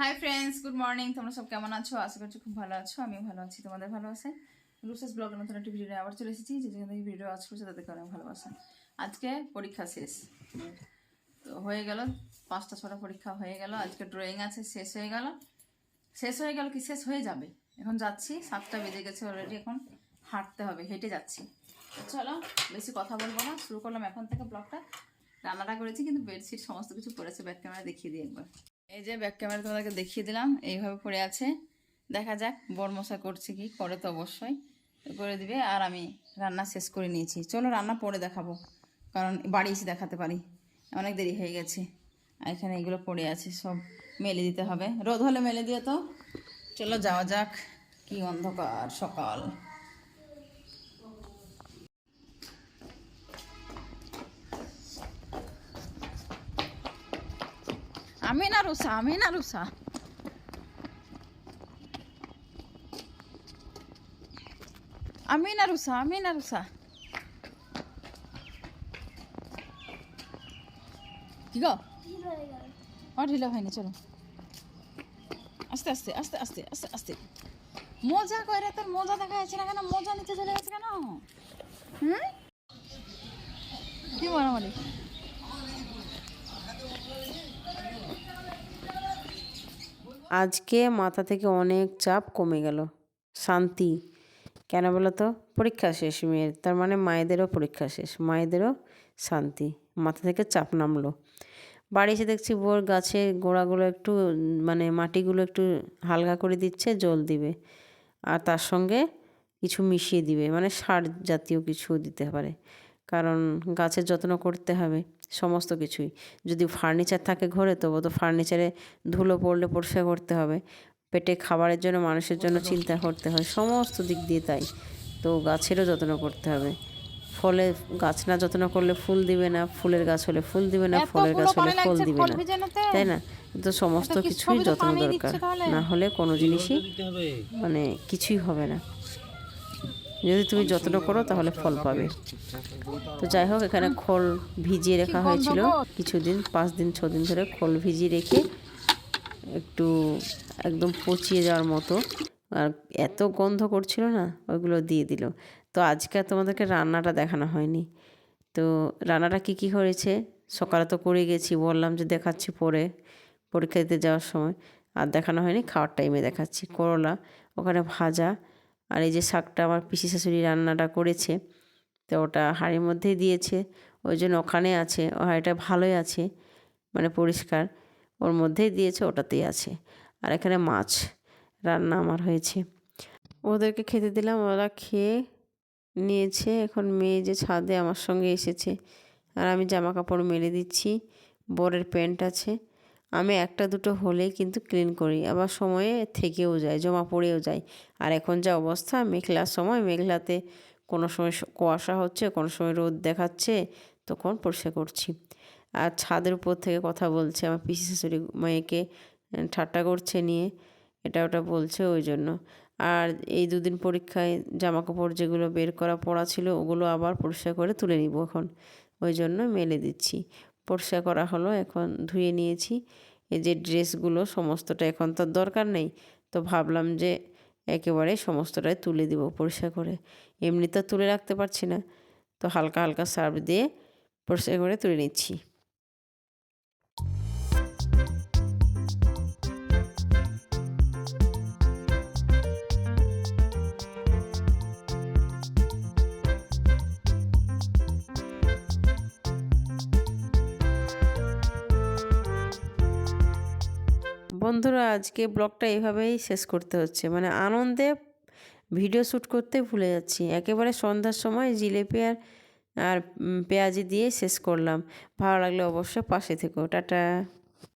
Hi friends good morning তোমরা সব কেমন আছো? আশা করছি খুব ভালো আছো। আমিও ভালো আছি। তোমাদের ভালো আছে? লুসাস ব্লগের নতুন একটি ভিডিও আবার চলে এসেছি, যে যেখান থেকে ভিডিও আজ করছে তাদেরকে অনেক ভালোবাসা। আজকে পরীক্ষা শেষ। তো হয়ে গেল, পাঁচটা ছটা পরীক্ষা হয়ে গেল। আজকে ড্রয়িং আছে, শেষ হয়ে গেল। শেষ হয়ে গেল কি? শেষ হয়ে যাবে। এখন যাচ্ছি, সাতটা বেজে গেছে অলরেডি এখন হাঁটতে হবে, হেঁটে যাচ্ছি। চলো, বেশি কথা বলব না। শুরু করলাম এখন থেকে ব্লগটা রান্নাটা করেছি, কিন্তু বেডশিট সমস্ত কিছু পড়েছে ব্যাক ক্যামেরা দেখিয়ে দিই একবার। এই যে ব্যাক ক্যামেরা তোমাদেরকে দেখিয়ে দিলাম, এইভাবে পড়ে আছে। দেখা যাক বড়মশা করছে কি, করে তো অবশ্যই। করে দিবে, আর আমি রান্না শেষ করে নিয়েছি। চলো রান্না পরে দেখাবো, কারণ বাড়ি এসে দেখাতে পারি। অনেক দেরি হয়ে গেছে। আর এখানে এগুলো পড়ে আছে, সব মেলে দিতে হবে। রোদ হলে মেলে দিয়ে তো। চলো যাওয়া যাক, কি অন্ধকার সকাল। আমি না রুসা আমি না রুসা আমি না রুসা আমি না রুসা কি গো ও ঢিলা হয়নি চলো আস্তে আস্তে আস্তে আস্তে আস্তে আস্তে মজা করে তোর মজা দেখা যাচ্ছে না কেন মজা নিতে চলে গেছে কেন হুম কি মারামারি আজকে মাথা থেকে অনেক চাপ কমে গেল। শান্তি। কেন বলো তো? পরীক্ষা শেষ মেয়ের। তার মানে মায়েদেরও পরীক্ষা শেষ। মায়েদেরও শান্তি। মাথা থেকে চাপ নামলো। বাড়ি এসে দেখছি বোর গাছের গোড়াগুলো একটু মানে মাটিগুলো একটু হালকা করে দিচ্ছে, জল দিবে। আর তার সঙ্গে কিছু মিশিয়ে দিবে। মানে সার জাতীয় কিছু দিতে পারে। কারণ গাছের যত্ন করতে হবে সমস্ত কিছুই। যদি ফার্নিচার থাকে ঘরে তবু তো ফার্নিচারে ধুলো পড়লে পরিষ্কার করতে হবে। পেটে খাবারের জন্য মানুষের জন্য চিন্তা করতে হয় সমস্ত দিক দিয়ে তাই। তো গাছেরও যত্ন করতে হবে। ফলে গাছ না যত্ন করলে ফুল দিবে না ফুলের গাছ হলে ফুল দিবে না ফলের গাছ হলে ফল দিবে না। তাই না? তো সমস্ত কিছুই যত্ন দরকার। না হলে কোনো জিনিসই মানে কিছুই হবে না। যদি তুমি যত্ন করো, তাহলে ফল পাবে। তো যাই হোক, এখানে খোল ভিজিয়ে রাখা হয়েছিল। কিছুদিন, পাঁচ দিন, ছ দিন ধরে খোল ভিজিয়ে রেখে একটু একদম পচিয়ে যাওয়ার মতো। আর এত গন্ধ করছিল না, ওইগুলো দিয়ে দিল। তো আজকে তোমাদেরকে রান্নাটা দেখানো হয়নি। তো রান্নাটা কি কি হয়েছে? সকালে তো করে গেছি, বললাম যে দেখাচ্ছি পরে, পরীক্ষা দিতে যাওয়ার সময়। আর দেখানো হয়নি, খাওয়ার টাইমে দেখাচ্ছি। করলা, ওখানে ভাজা আর এই যে শাকটা আমার পিসি শাশুড়ি রান্নাটা করেছে, তো ওটা হাঁড়ির মধ্যেই দিয়েছে। ওই জন্য ওখানে আছে, ও হাঁড়িটা ভালোই আছে মানে পরিষ্কার। ওর মধ্যেই দিয়েছে, ওটাতেই আছে। আর এখানে মাছ রান্না আমার হয়েছে। ওদেরকে খেতে দিলাম, ওরা খেয়ে নিয়েছে। এখন মেয়ে যে ছাদে আমার সঙ্গে এসেছে। আর আমি জামা কাপড় মেলে দিচ্ছি, বরের প্যান্ট আছে। আমি একটা দুটো হলেই কিন্তু ক্লিন করি। আবার সময়ে থেকেও যায়, জমা পড়েও যায়। আর এখন যা অবস্থা, মেঘলার সময় মেঘলাতে কোনো সময় কুয়াশা হচ্ছে, কোনো সময় রোদ দেখাচ্ছে, তখন পরিষ্কার করছি। আর ছাদের উপর থেকে কথা বলছে আমার পিসি শাশুড়ি মেয়েকে ঠাট্টা করছে নিয়ে। এটা ওটা বলছে ওই জন্য। আর এই দুদিন পরীক্ষায় জামা কাপড় যেগুলো বের করা পড়া ছিল, ওগুলো আবার পরিষ্কার করে তুলে নিব এখন। ওই জন্য মেলে দিচ্ছি। পরিষ্কার করা হলো, এখন ধুয়ে নিয়েছি। এই যে ড্রেসগুলো সমস্তটা এখন তো দরকার নেই, তো ভাবলাম যে একেবারে সমস্তটাই তুলে দিব পরিষ্কার করে। এমনি তো তুলে রাখতে পারছি না, তো হালকা হালকা সার্ফ দিয়ে পরিষ্কার করে তুলে নিচ্ছি। বন্ধুরা, আজকে ব্লগটা এভাবেই শেষ করতে হচ্ছে। মানে আনন্দে ভিডিও শ্যুট করতে ভুলে যাচ্ছি। একেবারে সন্ধ্যার সময় জিলেপি আর আর পেঁয়াজি দিয়ে শেষ করলাম। ভালো লাগলে অবশ্যই পাশে থেকো। টাটা।